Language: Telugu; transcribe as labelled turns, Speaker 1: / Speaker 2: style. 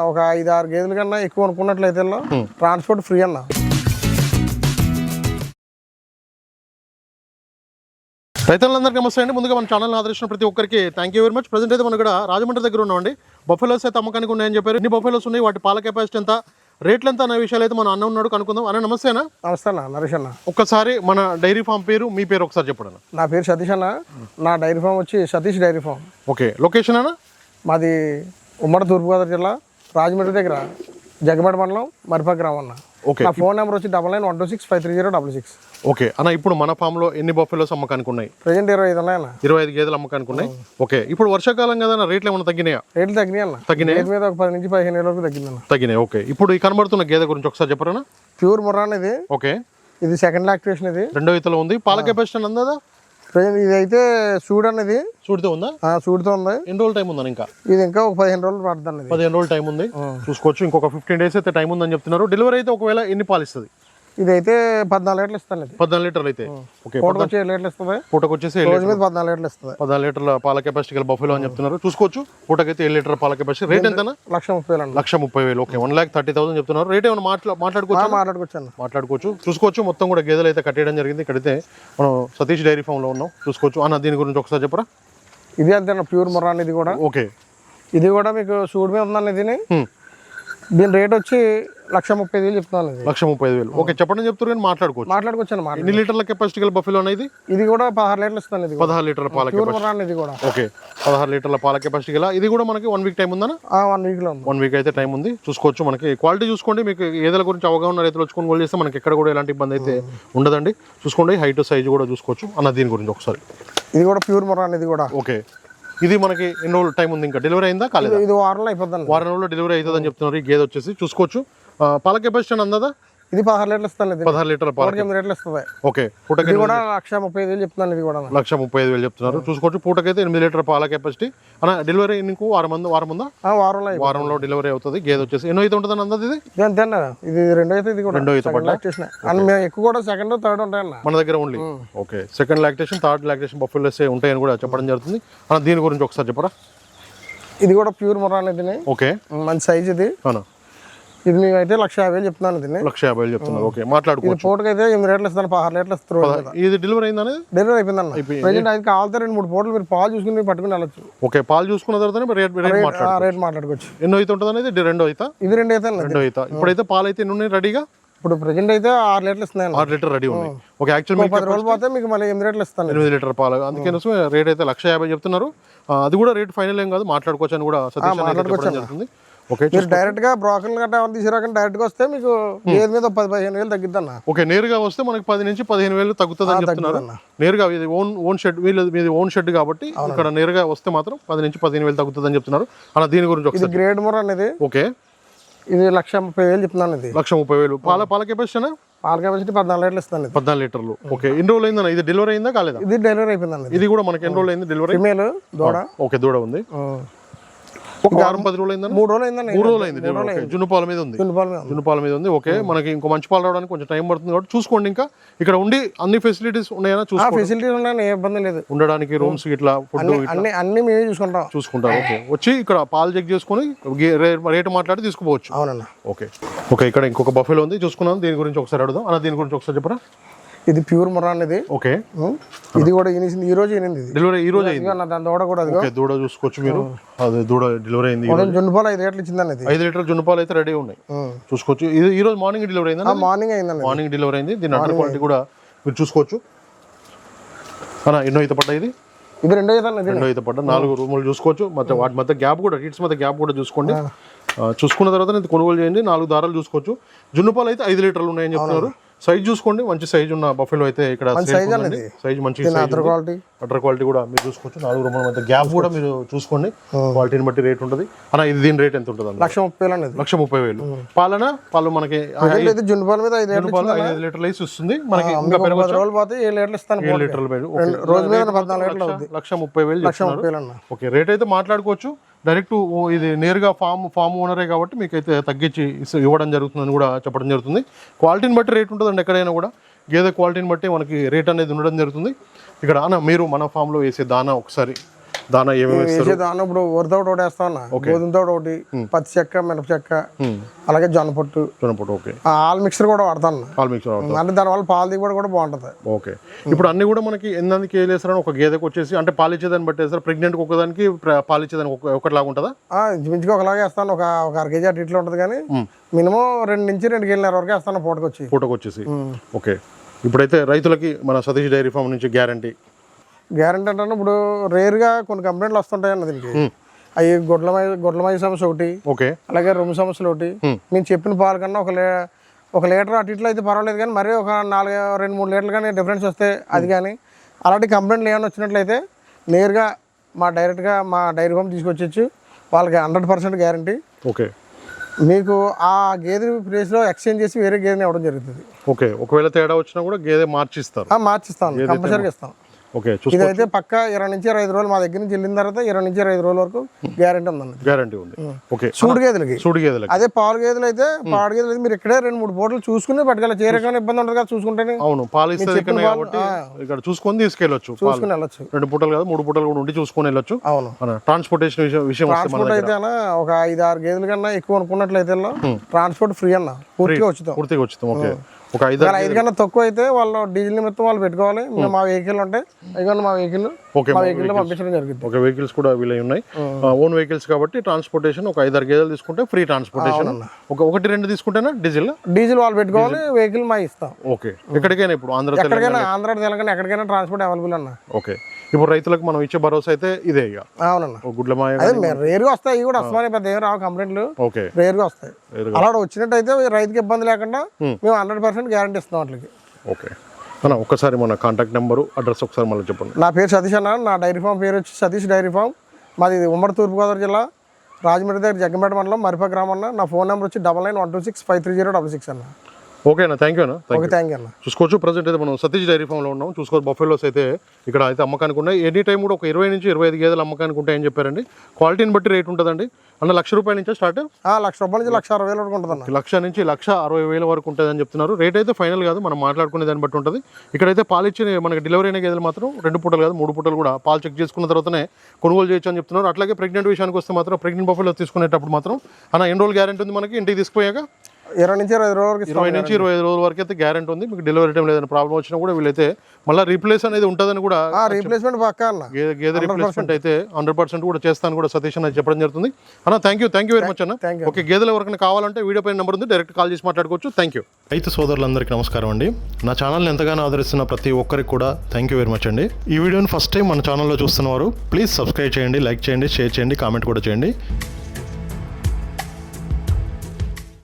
Speaker 1: ఒక ఐదు ఆరు గేదెల కన్నా ఎక్కువ అనుకున్నట్లయితే ట్రాన్స్పోర్ట్ ఫ్రీ అన్న.
Speaker 2: రైతులందరికీ నమస్తే అండి. ముందుగా మన ఛానల్ ఆదరించిన ప్రతి ఒక్కరికి thank you very much present అయితే మనం ఇక్కడ రాజమండ్రి దగ్గర ఉన్నామండి. బఫెలోస్ అయితే అమ్మకానికి ఉన్నాయని చెప్పారు. ఎన్ని బఫెలోస్ ఉన్నాయి? వాటి పాల కెపాసిటీ ఎంత? రేట్లు ఎంత అనే విషయాలు అయితే మన అన్న ఉన్నాడు. కనుక్కుందాం. అన్న నమస్తేనా
Speaker 1: నమస్తే అన్న నరేష్ అన్న.
Speaker 2: ఒక్కసారి మన డైరీ ఫామ్ పేరు మీ పేరు ఒకసారి చెప్పండి అన్న.
Speaker 1: నా పేరు సతీష్ అన్న. నా డైరీ ఫామ్ వచ్చి Satish dairy farm.
Speaker 2: Okay. Location అన్న?
Speaker 1: మాది ఉమ్మడి తూర్పుగోదావరి జిల్లా. రాజమండ్రి దగ్గర జగమేడ మండలం మరిపా గ్రామం అన్న.
Speaker 2: ఓకే.
Speaker 1: నా ఫోన్ నెంబర్ వచ్చి double nine one two six five three zero double six.
Speaker 2: Okay. అన్న ఇప్పుడు మన ఫామ్లో ఎన్ని బఫెలోస్ అమ్మకానికి ఉన్నాయి?
Speaker 1: ప్రజెంట్ ఇరవై ఐదు ఉన్నాయన్న.
Speaker 2: ఇరవై ఐదు గేదెలు అమ్మకానికి ఉన్నాయి? ఓకే. ఇప్పుడు వర్షాకాలం కదా అన్న రేట్లు ఏమైనా తగ్గినాయా?
Speaker 1: రేట్లు తగ్గినాయి అన్న.
Speaker 2: తగ్గినాయి?
Speaker 1: రేట్ మీద ఒక పది నుంచి పదిహేను వేల వరకు తగ్గిందన్న.
Speaker 2: తగ్గినాయి. ఓకే. ఇప్పుడు ఈ కనబడుతున్న గేదె గురించి ఒకసారి చెప్పరా
Speaker 1: ప్యూర్ ముర్రా అనేది
Speaker 2: ఓకే.
Speaker 1: ఇది సెకండ్ లాక్టివేషన్ ఇది.
Speaker 2: రెండో ఇతలో ఉంది. పాల కెపాసిటీ అందా
Speaker 1: ప్రజెంట్ ఇది అయితే సూడ్ అనేది
Speaker 2: చూడితే ఉందా?
Speaker 1: ఆ, సూడ్తో ఉంది.
Speaker 2: ఎన్ని రోజులు టైం ఉందా ఇంకా?
Speaker 1: ఇది ఇంకా ఒక పదిహేను రోజులు పడుతుంది
Speaker 2: పదిహేను రోజులు టైం ఉంది. చూసుకోవచ్చు. ఇంకొక ఫిఫ్టీన్ డేస్ అయితే టైం ఉందని చెప్తున్నారు. డెలివరీ అయితే ఒకవేళ ఎన్ని పాలు ఇస్తుంది?
Speaker 1: ఇదైతే పద్నాలుగు లీటర్లు ఇస్తాను ఇది.
Speaker 2: పద్నాలుగు లీటర్లు అయితే. ఓకే
Speaker 1: పూటకు వచ్చి ఏడు లీటర్లు ఇస్తుంది
Speaker 2: పూటకు వచ్చేసి
Speaker 1: రోజు మీద పద్నాలుగు లీటర్లు ఇస్తుంది
Speaker 2: పద్నాలుగు లీటర్ల పాల కెపాసిటీ గల బఫెలో అని చెప్తున్నారు. చూసుకోవచ్చు పూటకైతే ఏడు లీటర్ పాల కెపాసిటీ. రేట్ ఎంతనా?
Speaker 1: లక్ష ముప్పై వేలు
Speaker 2: లక్ష ముప్పై వేలు. Okay one lakh thirty thousand చెప్తున్నారు. రేట్ ఏమైనా మాట్లా మాట్లాడుకోవచ్చు?
Speaker 1: మాట్లాడుకోవచ్చు
Speaker 2: మాట్లాడుకోవచ్చు. చూసుకోవచ్చు మొత్తం కూడా గేదెలు అయితే కట్టేయడం జరిగింది. ఇక్కడైతే మనం సతీష్ డైరీ ఫామ్లో ఉన్నాం. చూసుకోవచ్చు. అన్న దీని గురించి ఒకసారి చెప్పరా?
Speaker 1: ఇది అంతే ప్యూర్ ముర్రా అనేది కూడా?
Speaker 2: ఓకే.
Speaker 1: ఇది కూడా మీకు సూడ్ మీద ఉందండి దీని. దీని రేట్ వచ్చి లక్ష ముప్పై వేలు చెప్తున్నాను ఇది
Speaker 2: లక్ష ముప్పై ఐదు వేలు. ఓకే చెప్పండి చెప్తారు కానీ మాట్లాడుకోవచ్చు.
Speaker 1: మాట్లాడుకోవచ్చు. అన్న మాట్లాడు
Speaker 2: ఎన్ని లీటర్ల కెపాసిటీ గల బఫెలో అనేది
Speaker 1: ఇది? కూడా పదహారు లీటర్లు ఇస్తాను ఇది.
Speaker 2: పదహారు లీటర్ల పాల
Speaker 1: ముర్రా అనేది కూడా.
Speaker 2: ఓకే పదహారు లీటర్ల పాల కెపాసిటీ గల ఇది కూడా మనకి వన్ వీక్ టైం ఉందనా?
Speaker 1: వన్ వీక్లో ఉంది.
Speaker 2: వన్ వీక్ అయితే టైం ఉంది. చూసుకోవచ్చు మనకి. క్వాలిటీ చూసుకోండి. మీకు ఏదల గురించి అవగాహన రైతులు వచ్చుకొని గోల్ చేస్తే మనకి ఎక్కడ కూడా ఎలాంటి ఇబ్బంది అయితే ఉండదండి. చూసుకోండి. హైట్ సైజ్ కూడా చూసుకోవచ్చు. అన్న దీని గురించి ఒకసారి.
Speaker 1: ఇది కూడా ప్యూర్ ముర్రా అనేది కూడా.
Speaker 2: ఓకే. ఇది మనకి ఎన్ని రోజులు టైం ఉంది? ఇంకా డెలివరీ అయిందా? కాలేదా?
Speaker 1: ఇది వారంలో అయిపోద్దండి.
Speaker 2: వారం రోజుల్లో డెలివరీ అవుతుందని చెప్తున్నారు. ఈ గేదె వచ్చేసి చూసుకోవచ్చు. పాల కెపాసిటీ అందదా?
Speaker 1: ఇది పదహారు లీటర్లు ఇస్తాను
Speaker 2: పదహారు లీటర్ల పాల
Speaker 1: ఒకటి ఎనిమిది లీటర్లు ఇస్తుంది
Speaker 2: ఓకే పూటకి
Speaker 1: కూడా లక్ష ముప్పై ఐదు వేలు చెప్తున్నాను ఇది కూడా
Speaker 2: లక్ష ముప్పై ఐదు వేలు చెప్తున్నారు. చూసుకోవచ్చు పూటకైతే ఎనిమిది లీటర్ పాల కెపాసిటీ. అన్న డెలివరీ నీకు వారం మంది వారం ఉందా?
Speaker 1: ఆ, వారంలో
Speaker 2: వారంలో డెలివరీ అవుతుంది గేదె వచ్చేసి. ఎన్నో అయితే ఉంటుంది అందది ఇది?
Speaker 1: ఇది అంతే అన్న. ఇది రెండో అయితే ఇది కూడా.
Speaker 2: రెండో పడ్డ?
Speaker 1: లాక్టేషన్ అండ్ మేము ఎక్కువ కూడా సెకండ్ థర్డ్ ఉంటాయన్న.
Speaker 2: మన దగ్గర only okay. Second lactation third lactation buffaloes ఉంటాయని కూడా చెప్పడం జరుగుతుంది. అన్న దీని గురించి ఒకసారి చెప్పరా?
Speaker 1: ఇది కూడా ప్యూర్ ముర్రా అనేది
Speaker 2: ఓకే.
Speaker 1: మంచి సైజ్ ఇది.
Speaker 2: అన్న
Speaker 1: ఇది మేమైతే లక్ష యాభై వేలు చెప్తున్నాను దీన్ని.
Speaker 2: లక్ష యాభై వేలు చెప్తున్నారు. ఓకే మాట్లాడుకోవచ్చు.
Speaker 1: పూటకైతే ఎనిమిది రేట్లు ఇస్తాను పదహారు లీటర్లు ఇస్తారు రోజు మీద.
Speaker 2: ఇది డెలివరీ అయిందనేది
Speaker 1: డెలివరీ అయిపోయిందన్న. ప్రజెంట్ అది కావాలంటే రెండు మూడు పూటలు మీరు పాలు చూసుకుని మీరు పట్టుకుని వెళ్ళచ్చు.
Speaker 2: ఓకే పాలు చూసుకున్న తర్వాత రేట్ రేట్ మాట్లాడు
Speaker 1: ఆ రేట్ మాట్లాడుకోవచ్చు.
Speaker 2: ఎన్నో అయితే ఉంటుంది అనేది? రెండో అయితే?
Speaker 1: ఇది రెండు అయితే.
Speaker 2: రెండో అయితే. ఇప్పుడైతే పాలు అయితే ఎన్ని ఉన్నాయి రెడీగా?
Speaker 1: ఇప్పుడు ప్రజెంట్ అయితే ఆరు లీటర్లు ఇస్తున్నాను
Speaker 2: ఆరు లీటర్ రెడీ ఉంది ఓకే యాక్చువల్ మీకు
Speaker 1: పది రోజులు పోతే మీకు మళ్ళీ ఎనిమిది రేట్లు ఇస్తాను
Speaker 2: ఎనిమిది లీటర్ పాలు. అందుకే రేట్ అయితే లక్ష యాభై చెప్తున్నారు. అది కూడా రేట్ ఫైనల్ ఏం కాదు మాట్లాడుకోవచ్చు అని కూడా సతీష్ అన్న.
Speaker 1: మీరు డైరెక్ట్గా బ్రోకర్లు గట్రా ఎవరు తీసుకురాకుండా డైరెక్ట్గా వస్తే మీకు ఏది మీద పది పదిహేను వేలు తగ్గిద్ది అన్న
Speaker 2: ఓకే నేరుగా వస్తే మనకి పది నుంచి పదిహేను వేలు తగ్గుతుంది అని చెప్తున్నారు. నేరుగా ఇది ఓన్ ఓన్ షెడ్ వీళ్ళు మీది ఓన్ షెడ్ కాబట్టి ఇక్కడ నేరుగా వస్తే మాత్రం పది నుంచి పదిహేను వేలు తగ్గుతుంది అని చెప్తున్నారు. అన్న దీని గురించి
Speaker 1: ఇది గ్రేడ్ ముర అనేది
Speaker 2: ఓకే
Speaker 1: ఇది లక్ష ముప్పై వేలు చెప్తున్నాను ఇది.
Speaker 2: లక్ష ముప్పై వేలు. పాల పాల కెపాసిటీ
Speaker 1: పాల కెపాసిటీ పద్నాలుగు లీటర్లు ఇస్తాను
Speaker 2: పద్నాలుగు లీటర్లు. ఓకే ఎన్ని రోజులు అయిందన్న? ఇది డెలివరీ అయిందా కాలేదా?
Speaker 1: ఇది డెలివరీ అయిపోయిందండి ఇది.
Speaker 2: కూడా మనకి ఎన్ని రోజులు అయింది? డెలివరీ
Speaker 1: ఫిమేల్ దూడ.
Speaker 2: ఓకే దూడ ఉంది. ఒక వారం పది రోజులు అయిందా
Speaker 1: మూడు రోజులు అయిందండి
Speaker 2: మూడు రోజులు అయింది డెలివరీ ఓకే జున్ను పాల మీద ఉంది.
Speaker 1: పాల మీద.
Speaker 2: జున్ను పాల మీద ఉంది. ఓకే మనకి ఇంకో మంచి పాలు రావడానికి కొంచెం టైం పడుతుంది కాబట్టి చూసుకోండి ఇంకా. ఇక్కడ ఉండి అన్ని ఫెసిలిటీస్ ఉన్నాయా చూసుకోండి.
Speaker 1: ఫెసిలిటీస్ ఉన్నాయి? ఏ ఇబ్బంది లేదు.
Speaker 2: ఉండడానికి రూమ్స్ ఇట్లా ఫుడ్
Speaker 1: అన్ని అన్ని మేమే చూసుకుంటాం.
Speaker 2: చూసుకుంటారు ఓకే. వచ్చి ఇక్కడ పాలు చెక్ చేసుకుని రేటు మాట్లాడి తీసుకుపోవచ్చు.
Speaker 1: అవునన్న.
Speaker 2: ఓకే. ఓకే ఇక్కడ ఇంకొక బఫెలో ఉంది. చూసుకున్నాం దీని గురించి ఒకసారి అడుగుదాం. అన్న దీని గురించి ఒకసారి చెప్పరా?
Speaker 1: ఇది ప్యూర్ ముర అనేది
Speaker 2: ఓకే.
Speaker 1: ఇది కూడా ఈనిసింది ఈ రోజు ఈనింది ఇది.
Speaker 2: డెలివరీ ఈ రోజు అయింది
Speaker 1: అన్న దాని దూడ కూడా అదిగో.
Speaker 2: ఓకే దూడ చూసుకోవచ్చు మీరు. అది దూడ డెలివరీ అయింది
Speaker 1: ఉదయం జొన్న పాలు ఐదు రేట్లు ఇచ్చిందండి ఇది.
Speaker 2: ఐదు లీటర్ జున్ను పాలు అయితే రెడీ ఉన్నాయి. చూసుకోవచ్చు. ఇది ఈ రోజు మార్నింగ్ డెలివరీ అయిందా
Speaker 1: మార్నింగ్ అయిందండి
Speaker 2: మార్నింగ్ డెలివరీ అయింది. దీని అండర్ క్వాలిటీ కూడా మీరు చూసుకోవచ్చు. అన్న ఎన్నో ఈత పడ్డ ఇది?
Speaker 1: ఇది రెండో ఇది
Speaker 2: రెండో ఈత పడ్డ నాలుగు రూములు చూసుకోవచ్చు. మధ్య వాటి మధ్య గ్యాప్ కూడా హిట్స్ మధ్య గ్యాప్ కూడా చూసుకోండి. చూసుకున్న తర్వాత ఇది కొనుగోలు చేయండి. నాలుగు దారాలు చూసుకోవచ్చు. జున్ను పాలు అయితే ఐదు లీటర్లు ఉన్నాయని చెప్తున్నారు. సైజ్ చూసుకోండి మంచి సైజ్ ఉన్న బఫెలో అయితే ఇక్కడ. సైజ్ మంచి
Speaker 1: అదర్ క్వాలిటీ
Speaker 2: అటర్ క్వాలిటీ కూడా మీరు చూసుకోవచ్చు. నాలుగు రూముల మధ్య గ్యాప్ కూడా మీరు చూసుకోండి. క్వాలిటీని బట్టి రేట్ ఉంటుంది. అన్న ఇది దీని రేట్ ఎంత ఉంటుంది
Speaker 1: లక్ష ముప్పై వేలు
Speaker 2: లక్ష ముప్పై వేలు. పాలన పాలు మనకి
Speaker 1: జొన్న పాలు మీద ఐదు
Speaker 2: లీటర్లు వేసి వస్తుంది మనకి
Speaker 1: రోజులు పోతే ఏడు లీటర్లు ఇస్తాను
Speaker 2: ఏడు లీటర్ల
Speaker 1: రోజు మీద పద్నాలుగు లీటర్లు
Speaker 2: లక్ష ముప్పై వేలు
Speaker 1: లక్ష ముప్పై వేలు అన్న.
Speaker 2: ఓకే రేట్ అయితే మాట్లాడుకోవచ్చు. డైరెక్ట్ ఇది నేరుగా ఫామ్ ఫామ్ ఓనరే కాబట్టి మీకు అయితే తగ్గించి ఇవ్వడం జరుగుతుందని కూడా చెప్పడం జరుగుతుంది. క్వాలిటీని బట్టి రేట్ ఉంటుందండి ఎక్కడైనా కూడా. గేదె క్వాలిటీని బట్టి మనకి రేట్ అనేది ఉండడం జరుగుతుంది. ఇక్కడ మీరు మన ఫామ్లో వేసే దానా ఒకసారి దానా ఏమేమి
Speaker 1: దాని ఇప్పుడు వరితో ఒకటి వేస్తా ఉన్నా. గోధుమతో ఒకటి పత్తి చెక్క మినప చెక్క అలాగే జొన్న పొట్టు.
Speaker 2: జొన్నపొట్టు ఓకే.
Speaker 1: ఆ ఆల్ మిక్సర్ కూడా వాడతాను
Speaker 2: పాలు మిక్స్
Speaker 1: అంటే దానివల్ల పాల దిగుబడి కూడా బాగుంటుంది.
Speaker 2: ఓకే. ఇప్పుడు అన్ని కూడా మనకి ఎన్ని కేజీలు వేస్తారని ఒక గేదెకి వచ్చేసి అంటే పాలు ఇచ్చేదాన్ని బట్టి వేస్తారు? ప్రెగ్నెంట్ ఒకదానికి ప్ర- పాలు ఇచ్చేదానికి ఒక ఒకటిలాగా ఉంటుందా?
Speaker 1: ఇంచుమించుగా ఒకలాగే వేస్తాను. ఒక ఒక అర కేజీ అటు ఇట్లా ఉంటుంది కానీ మినిమం రెండు నుంచి రెండు కేజీలన్నర వరకు వేస్తాను పూటకు వచ్చి
Speaker 2: పూటకు వచ్చేసి ఓకే. ఇప్పుడైతే రైతులకి మన సతీష్ డైరీ ఫామ్ నుంచి గ్యారంటీ.
Speaker 1: గ్యారంటీ అంటే ఇప్పుడు రేర్గా కొన్ని కంప్లైంట్లు వస్తుంటాయి అన్న దీనికి. అవి గొడ్లమై గొడ్లమై సమస్య ఒకటి
Speaker 2: ఓకే.
Speaker 1: అలాగే రొమ్ము సమస్యలు ఒకటి. నేను చెప్పిన పాలు కన్నా ఒక ఒక లీటర్ అటు ఇట్లా అయితే పర్వాలేదు కానీ మరీ ఒక నాలుగు రెండు మూడు లీటర్లు కానీ డిఫరెన్స్ వస్తే అది కానీ అలాంటి కంప్లైంట్లు ఏమైనా వచ్చినట్లయితే నేరుగా మా డైరెక్ట్గా మా డైరీ ఫామ్ తీసుకొచ్చి వాళ్ళకి హండ్రెడ్ పర్సెంట్ గ్యారంటీ.
Speaker 2: ఓకే.
Speaker 1: మీకు ఆ గేదె ప్లేస్లో ఎక్స్చేంజ్ చేసి వేరే గేదెని ఇవ్వడం జరుగుతుంది.
Speaker 2: ఓకే. ఒకవేళ తేడా వచ్చినా కూడా గేదె మార్చిస్తారు.
Speaker 1: మార్చిస్తాను. కంపల్సరీగా ఇస్తాం
Speaker 2: ఓకే
Speaker 1: ఇదైతే పక్క ఇరవై నుంచి ఇరవై ఐదు రోజులు మా దగ్గర నుంచి వెళ్ళిన తర్వాత ఇరవై నుంచి ఇరవై ఐదు రోజుల వరకు గ్యారంటీ ఉందండి
Speaker 2: గ్యారంటీ ఉంది. ఓకే.
Speaker 1: సూడు గేదెలకి.
Speaker 2: సూడి గేదెలకి.
Speaker 1: అదే పాలు గేదెలు అయితే పాడు గేదెలు మీరు ఇక్కడే రెండు మూడు పూటలు చూసుకుని పట్టుకెళ్ళచ్చు ఏ రకమైన ఇబ్బంది ఉంటుంది కదా చూసుకుంటేనే.
Speaker 2: అవును పాలు కాబట్టి ఇక్కడ చూసుకొని తీసుకెళ్ళొచ్చు
Speaker 1: చూసుకుని వెళ్ళొచ్చు.
Speaker 2: రెండు పూటలు కాదు మూడు పూటలు కూడా ఉండి చూసుకొని వెళ్ళొచ్చు.
Speaker 1: అవును.
Speaker 2: ట్రాన్స్పోర్టేషన్ విషయం
Speaker 1: ట్రాన్స్పోర్ట్ అయితే ఒక ఐదు ఆరు గేదెల కన్నా ఎక్కువ అనుకున్నట్లయితే ట్రాన్స్పోర్ట్ ఫ్రీ అన్న. పూర్తిగా ఉచితం.
Speaker 2: పూర్తిగా వచ్చింది ఓకే. ఒక ఐదు
Speaker 1: ఐదు కన్నా తక్కువ అయితే వాళ్ళు డీజిల్ నిమిత్తం వాళ్ళు పెట్టుకోవాలి. మా వెహికల్ ఉంటాయి ఇదిగోండి మా వెహికల్
Speaker 2: ఓకే
Speaker 1: మా వెహికల్ పంపించడం జరుగుతుంది.
Speaker 2: ఒక వెహికల్స్ కూడా వీళ్ళవి ఉన్నాయి. ఓన్ వెహికల్స్ కాబట్టి ట్రాన్స్పోర్టేషన్ ఒక ఐదారు గేదెలు తీసుకుంటే ఫ్రీ ట్రాన్స్పోర్టేషన్ ఒక ఒకటి రెండు తీసుకుంటేనా డీజిల్?
Speaker 1: డీజిల్ వాళ్ళు పెట్టుకోవాలి వెహికల్ మా ఇస్తాం.
Speaker 2: ఓకే ఎక్కడికైనా ఇప్పుడు ఆంధ్ర తెలంగాణ.
Speaker 1: ఎక్కడికైనా ఆంధ్ర తెలంగాణ ఎక్కడికైనా ట్రాన్స్పోర్ట్ అవైలబుల్ అన్న.
Speaker 2: ఓకే ఇప్పుడు రైతులకు మనం ఇచ్చే భరోసా అయితే ఇదే ఇక.
Speaker 1: అవునన్న.
Speaker 2: ఒక గుడ్ల మాయ
Speaker 1: అదే మేము రేరుగా వస్తాయి ఇవి కూడా వస్తామని పెద్ద ఏం రావు కంప్లైంట్లు
Speaker 2: ఓకే.
Speaker 1: రేరుగా వస్తాయి. అలా వచ్చినట్టయితే రైతుకి ఇబ్బంది లేకుండా మేము హండ్రెడ్ పర్సెంట్ గ్యారంటీ ఇస్తాం వాటికి
Speaker 2: ఓకే. అన్న ఒక్కసారి మన కాంటాక్ట్ నెంబరు అడ్రస్ ఒకసారి మళ్ళీ చెప్పండి.
Speaker 1: నా పేరు సతీష్ అన్న నా డైరీ ఫామ్ పేరు వచ్చి సతీష్ డైరీ ఫామ్. మాది ఉమ్మడి తూర్పుగోదావరి జిల్లా రాజమండ్రి దగ్గర జగ్గంపేట మండలం మరిపా గ్రామం అన్న. నా ఫోన్ నెంబర్ వచ్చి double nine one two six five three zero double six అన్న.
Speaker 2: ఓకే అన్న. థ్యాంక్ యూ అన్న. థ్యాంక్
Speaker 1: యూ అన్న.
Speaker 2: చూసుకోవచ్చు. ప్రజెంట్ అయితే మనం సతీష్ డైరీ ఫామ్లో ఉన్నాం. చూసుకోవచ్చు బఫెలోస్ అయితే ఇక్కడ అయితే అమ్మకానికి ఉన్నాయి. ఎనీ టైం కూడా ఒక ఇరవై నుంచి ఇరవై ఐదు గేదెలు అమ్మకానికి ఉంటాయని చెప్పారండి. క్వాలిటీని బట్టి రేట్ ఉంటుందండి. అన్న లక్ష రూపాయల నుంచి స్టార్ట్?
Speaker 1: ఆ, లక్ష రూపాయల నుంచి లక్ష అరవై వరకు ఉంటుంది
Speaker 2: లక్ష నుంచి లక్ష అరవై వేల వరకు ఉంటుందని చెప్తున్నారు. రేట్ అయితే ఫైనల్ కాదు. మనం మాట్లాడుకునే దాన్ని బట్టి ఉంటుంది. ఇక్కడైతే పాలు ఇచ్చిన మనకి డెలివరీ అయిన గేదెలు మాత్రం రెండు పూటలు కాదు మూడు పూటలు కూడా పాలు చెక్ చేసుకున్న తర్వాతనే కొనుగోలు చేయొచ్చు అని చెప్తున్నారు. అట్లాగే ప్రెగ్నెంట్ విషయానికి వస్తే మాత్రం ప్రెగ్నెంట్ బఫెలో తీసుకునేటప్పుడు మాత్రం అన్న ఎన్ని రోజులు గ్యారెంటీ ఉంది మనకి? ఇంటికి తీసుకుపోయాక?
Speaker 1: ఇరవై నుంచి ఇరవై రోజుల వరకు
Speaker 2: ఇరవై నుంచి ఇరవై ఐదు రోజుల వరకు అయితే గ్యారెంటీ ఉంది. మీకు డెలివరీ టైం లేదని ప్రాబ్లం వచ్చినా కూడా వీళ్ళైతే మళ్ళీ రీప్లేస్ అనేది ఉంటుందని కూడా
Speaker 1: ఆ, రీప్లేస్మెంట్ పక్కా అన్న.
Speaker 2: గేదె రీప్లేస్మెంట్ అయితే హండ్రెడ్ పర్సెంట్ కూడా చేస్తాను కూడా సతీష్ అని చెప్పడం జరుగుతుంది. అన్న thank you thank you very much అన్న. ఓకే గేదెలు ఎవరికైనా కావాలంటే వీడియో పైన నెంబర్ ఉంది డైరెక్ట్ కాల్ చేసి మాట్లాడుకోవచ్చు. థ్యాంక్ యూ రైతు సోదరులందరికీ నమస్కారం అండి. నా ఛానల్ని ఎంతగానో ఆదరిస్తున్న ప్రతి ఒక్కరికి కూడా థ్యాంక్ యూ వెరీ మచ్ అండి. ఈ వీడియోని ఫస్ట్ టైం మన ఛానల్లో చూస్తున్నవారు ప్లీజ్ సబ్స్క్రైబ్ చేయండి లైక్ చేయండి షేర్ చేయండి కామెంట్ కూడా చేయండి.